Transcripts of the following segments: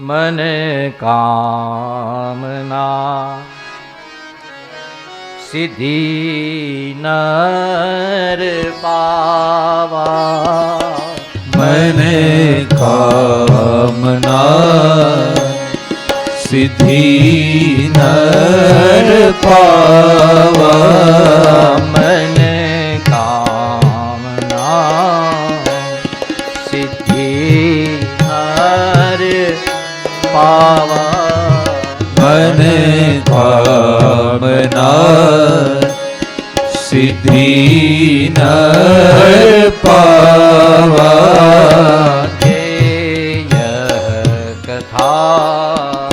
મને કામના સિદ્ધિ નર પાવા મને કામના સિદ્ધિ નર પાવા મને પામના સિદ્ધિ ન પાવા કથા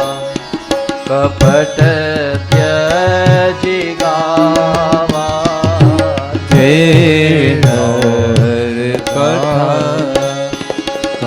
કપટ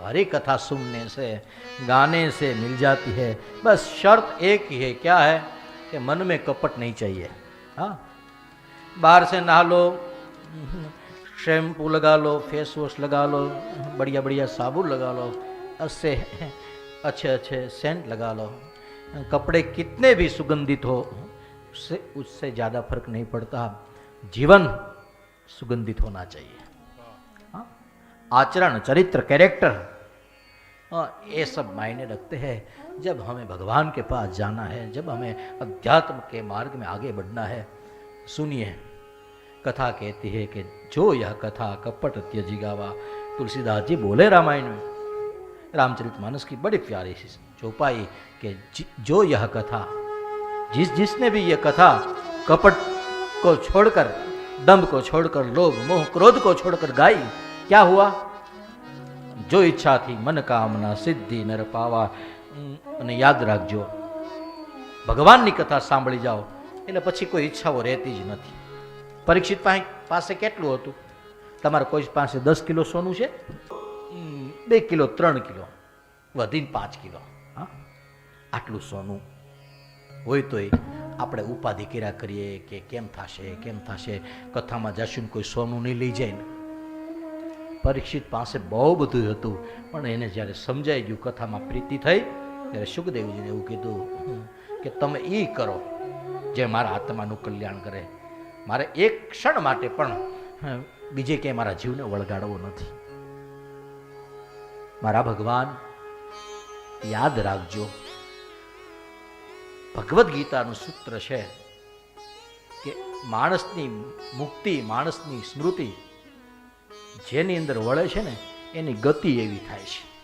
हरि कथा सुनने से, गाने से मिल जाती है। बस शर्त एक ही है, क्या है कि मन में कपट नहीं चाहिए। हाँ? बाहर से नहा लो, शैम्पू लगा लो, फेस वॉश लगा लो, बढ़िया बढ़िया साबुन लगा लो, अच्छे अच्छे अच्छे सेंट लगा लो। कपड़े कितने भी सुगंधित हो, उससे उससे ज़्यादा फ़र्क नहीं पड़ता। जीवन सुगंधित होना चाहिए? आचरण चरित्र कैरेक्टर हाँ, ये सब मायने रखते हैं। जब हमें भगवान के पास जाना है जब हमें अध्यात्म के मार्ग में आगे बढ़ना है सुनिए कथा कहती है कि जो यह कथा कपट त्यजी गावा तुलसीदास जी बोले रामायण में रामचरित मानस की बड़ी प्यारी सी चौपाई कि जो यह कथा जिस जिसने भी यह कथा कपट को छोड़कर दम्भ को छोड़कर लोभ मोह क्रोध को छोड़कर गाई क्या हुआ जो ઈચ્છા થी મન કામના સિદ્ધિ નર પાવા ઉમ, અને યાદ રાખજો ભગવાનની કથા સાંભળી જાઓ એટલે પછી કોઈ ઈચ્છાઓ રહેતી જ નથી પરીક્ષિત પાસે પાસે કેટલું હતું તમારે કોઈ પાસે દસ કિલો સોનું છે ઉમ, બે કિલો ત્રણ કિલો વધીને પાંચ કિલો હા આટલું સોનું હોય તોય આપણે ઉપાધિ કર્યા કરીએ કે કેમ થશે કેમ થશે કથામાં જશું ને કોઈ સોનું નહીં લઈ જાય ને પરીક્ષિત પાસે બહુ બધું હતું. પણ એને જ્યારે સમજાઈ ગયું, કથામાં પ્રીતિ થઈ, ત્યારે સુખદેવજીને એવું કીધું કે તમે એ કરો જે મારા આત્માનું કલ્યાણ કરે. મારે એક ક્ષણ માટે પણ બીજે ક્યાંય મારા જીવને વળગાડવો નથી. મારા ભગવાન, યાદ રાખજો, ભગવદ્ ગીતાનું સૂત્ર છે કે માણસની મુક્તિ, માણસની સ્મૃતિ જેની અંદર વળે છે ને એની ગતિ એવી થાય છે.